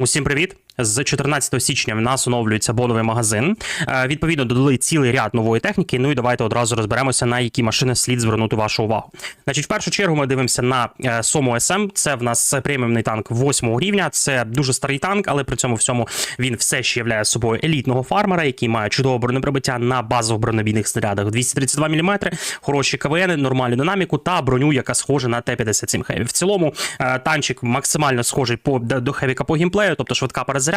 Усім привіт! З 14 січня в нас оновлюється боновий магазин. Е, Відповідно, додали цілий ряд нової техніки. Ну і давайте одразу розберемося, на які машини слід звернути вашу увагу. Значить, в першу чергу ми дивимося на е, Сому СМ. Це в нас преміумний танк 8 рівня. Це дуже старий танк, але при цьому всьому він все ще являє собою елітного фармера, який має чудове бронеприбиття на базових бронебійних снарядах 232 мм, хороші КВН, нормальну динаміку та броню, яка схожа на Т-57 Heavy. В цілому е, танчик максимально схожий по до Хевіка по геймплею, тобто швидка перезарядка,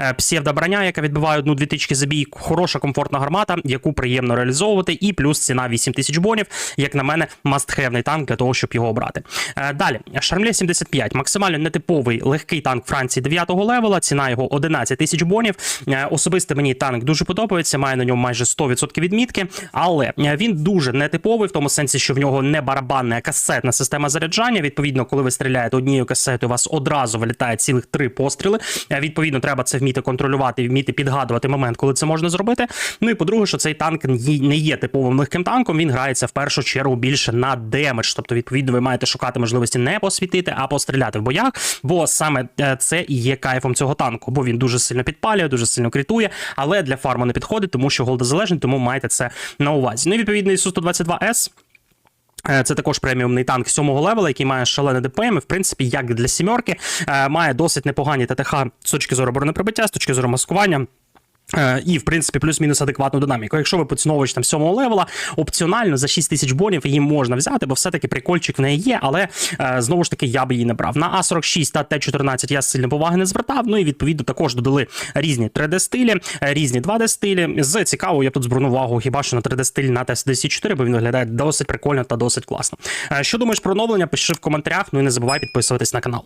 е, псевдоброня, яка відбиває одну-дві тички за бій, хороша комфортна гармата, яку приємно реалізовувати, і плюс ціна 8 тисяч бонів. Як на мене, мастхевний танк для того, щоб його обрати. Е, Далі Шармле 75, максимально нетиповий легкий танк Франції 9-го левела. Ціна його 11 тисяч бонів. Е, Особисто мені танк дуже подобається. Має на ньому майже 100% відмітки, але він дуже нетиповий в тому сенсі, що в нього не барабанна, а касетна система заряджання. Відповідно, коли ви стріляєте однією касетою, у вас одразу вилітає цілих три постріли. Е, Відповідно, треба це вміти контролювати, вміти підгадувати момент, коли це можна зробити. Ну і по-друге, що цей танк не є типовим легким танком. Він грається в першу чергу більше на демедж. Тобто, відповідно, ви маєте шукати можливості не посвітити, а постріляти в боях. Бо саме е, це і є кайфом цього танку, бо він дуже сильно підпалює, дуже сильно критує, але для фарму не підходить, тому що голдозалежний, тому майте це на увазі. Ну і відповідно Су 122 с Е, Це також преміумний танк сьомого левела, який має шалене ДПМ. і, В принципі, як для сімерки, е, має досить непогані ТТХ з точки зору бронеприбиття, з точки зору маскування. Е, І, в принципі, плюс-мінус адекватну динаміку. Якщо ви поціновуєш там сьомого левела, опціонально за 6 тисяч бонів її можна взяти, бо все-таки прикольчик в неї є, але е, знову ж таки я би її не брав. На А46 та Т14 я сильно поваги не звертав. Ну і відповідно також додали різні 3D-стилі, е, різні 2D-стилі. З цікавого я тут звернув увагу хіба що на 3D-стиль на Т-74, бо він виглядає досить прикольно та досить класно. Що думаєш про оновлення? Пиши в коментарях. Ну і не забувай підписуватись на канал.